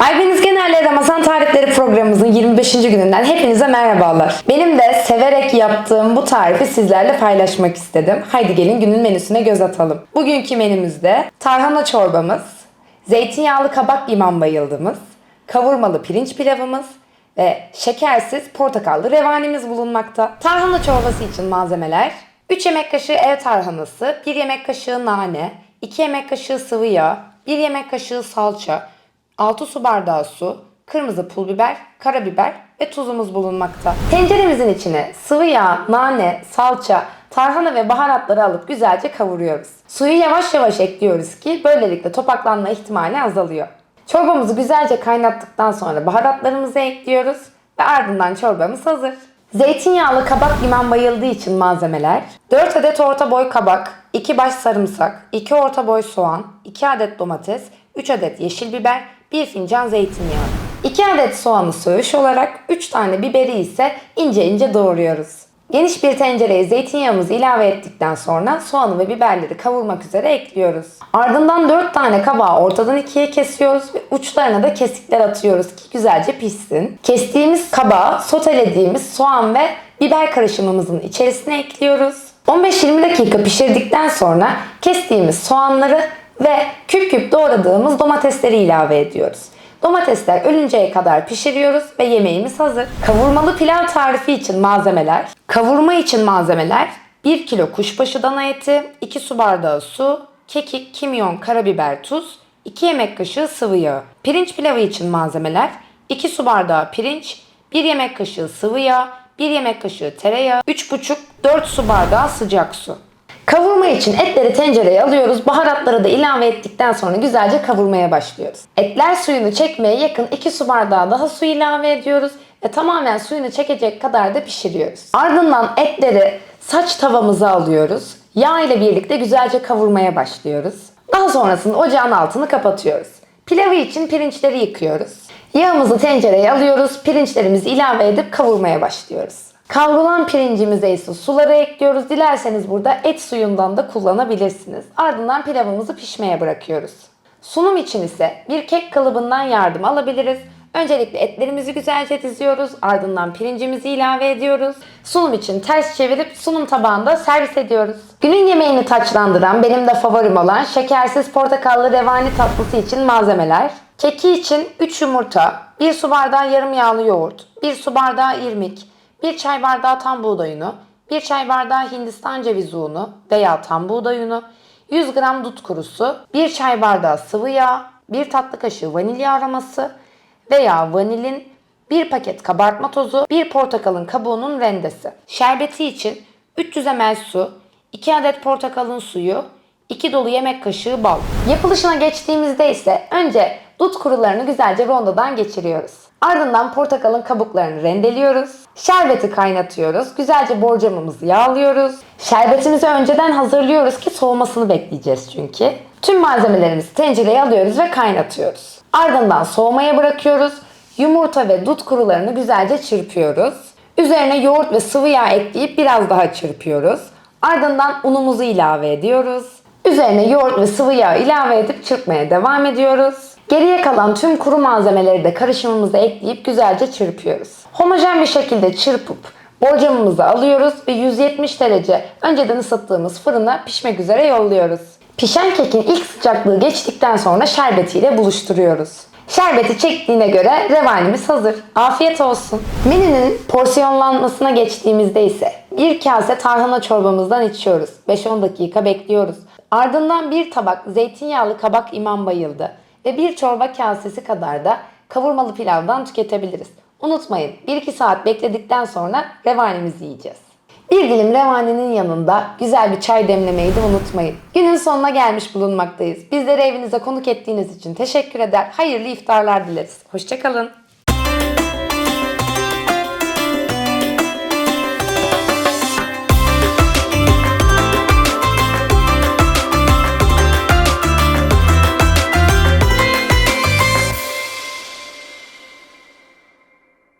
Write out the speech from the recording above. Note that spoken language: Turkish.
Aybeniz Genel'le Ramazan Tarifleri programımızın 25. gününden hepinize merhabalar. Benim de severek yaptığım bu tarifi sizlerle paylaşmak istedim. Haydi gelin günün menüsüne göz atalım. Bugünkü menümüzde tarhana çorbamız, zeytinyağlı kabak imam bayıldığımız, kavurmalı pirinç pilavımız ve şekersiz portakallı revanimiz bulunmakta. Tarhana çorbası için malzemeler 3 yemek kaşığı ev tarhanası, 1 yemek kaşığı nane, 2 yemek kaşığı sıvı yağ, 1 yemek kaşığı salça, 6 su bardağı su, kırmızı pul biber, karabiber ve tuzumuz bulunmakta. Tenceremizin içine sıvı yağ, nane, salça, tarhana ve baharatları alıp güzelce kavuruyoruz. Suyu yavaş yavaş ekliyoruz ki böylelikle topaklanma ihtimali azalıyor. Çorbamızı güzelce kaynattıktan sonra baharatlarımızı ekliyoruz ve ardından çorbamız hazır. Zeytinyağlı kabak liman bayıldığı için malzemeler 4 adet orta boy kabak, 2 baş sarımsak, 2 orta boy soğan, 2 adet domates, 3 adet yeşil biber, 1 fincan zeytinyağı. 2 adet soğanı söğüş olarak 3 tane biberi ise ince ince doğruyoruz. Geniş bir tencereye zeytinyağımızı ilave ettikten sonra soğanı ve biberleri kavurmak üzere ekliyoruz. Ardından 4 tane kabağı ortadan ikiye kesiyoruz ve uçlarına da kesikler atıyoruz ki güzelce pişsin. Kestiğimiz kabağı sotelediğimiz soğan ve biber karışımımızın içerisine ekliyoruz. 15-20 dakika pişirdikten sonra kestiğimiz soğanları ve küp küp doğradığımız domatesleri ilave ediyoruz. Domatesler ölünceye kadar pişiriyoruz ve yemeğimiz hazır. Kavurmalı pilav tarifi için malzemeler. Kavurma için malzemeler 1 kilo kuşbaşı dana eti, 2 su bardağı su, kekik, kimyon, karabiber, tuz, 2 yemek kaşığı sıvı yağ. Pirinç pilavı için malzemeler 2 su bardağı pirinç, 1 yemek kaşığı sıvı yağ, 1 yemek kaşığı tereyağı, 3,5-4 su bardağı sıcak su. Kavurma için etleri tencereye alıyoruz. Baharatları da ilave ettikten sonra güzelce kavurmaya başlıyoruz. Etler suyunu çekmeye yakın 2 su bardağı daha su ilave ediyoruz ve tamamen suyunu çekecek kadar da pişiriyoruz. Ardından etleri saç tavamıza alıyoruz. Yağ ile birlikte güzelce kavurmaya başlıyoruz. Daha sonrasında ocağın altını kapatıyoruz. Pilavı için pirinçleri yıkıyoruz. Yağımızı tencereye alıyoruz. Pirinçlerimizi ilave edip kavurmaya başlıyoruz. Kavrulan pirincimize ise suları ekliyoruz. Dilerseniz burada et suyundan da kullanabilirsiniz. Ardından pilavımızı pişmeye bırakıyoruz. Sunum için ise bir kek kalıbından yardım alabiliriz. Öncelikle etlerimizi güzelce diziyoruz. Ardından pirincimizi ilave ediyoruz. Sunum için ters çevirip sunum tabağında servis ediyoruz. Günün yemeğini taçlandıran benim de favorim olan şekersiz portakallı revani tatlısı için malzemeler. Keki için 3 yumurta, 1 su bardağı yarım yağlı yoğurt, 1 su bardağı irmik, 1 çay bardağı tam buğday unu, 1 çay bardağı hindistan cevizi unu veya tam buğday unu, 100 gram dut kurusu, 1 çay bardağı sıvı yağ, 1 tatlı kaşığı vanilya aroması veya vanilin, 1 paket kabartma tozu, 1 portakalın kabuğunun rendesi. Şerbeti için 300 ml su, 2 adet portakalın suyu, 2 dolu yemek kaşığı bal. Yapılışına geçtiğimizde ise önce dut kurularını güzelce rondodan geçiriyoruz. Ardından portakalın kabuklarını rendeliyoruz. Şerbeti kaynatıyoruz. Güzelce borcamımızı yağlıyoruz. Şerbetimizi önceden hazırlıyoruz ki soğumasını bekleyeceğiz çünkü. Tüm malzemelerimizi tencereye alıyoruz ve kaynatıyoruz. Ardından soğumaya bırakıyoruz. Yumurta ve dut kurularını güzelce çırpıyoruz. Üzerine yoğurt ve sıvı yağ ekleyip biraz daha çırpıyoruz. Ardından unumuzu ilave ediyoruz. Üzerine yoğurt ve sıvı yağ ilave edip çırpmaya devam ediyoruz. Geriye kalan tüm kuru malzemeleri de karışımımıza ekleyip güzelce çırpıyoruz. Homojen bir şekilde çırpıp borcamımızı alıyoruz ve 170 derece önceden ısıttığımız fırına pişmek üzere yolluyoruz. Pişen kekin ilk sıcaklığı geçtikten sonra şerbetiyle buluşturuyoruz. Şerbeti çektiğine göre revanimiz hazır. Afiyet olsun. Menünün porsiyonlanmasına geçtiğimizde ise bir kase tarhana çorbamızdan içiyoruz. 5-10 dakika bekliyoruz. Ardından bir tabak zeytinyağlı kabak imam bayıldı ve bir çorba kasesi kadar da kavurmalı pilavdan tüketebiliriz. Unutmayın 1-2 saat bekledikten sonra revanimizi yiyeceğiz. Bir dilim revaninin yanında güzel bir çay demlemeyi de unutmayın. Günün sonuna gelmiş bulunmaktayız. Bizleri evinize konuk ettiğiniz için teşekkür eder. Hayırlı iftarlar dileriz. Hoşçakalın.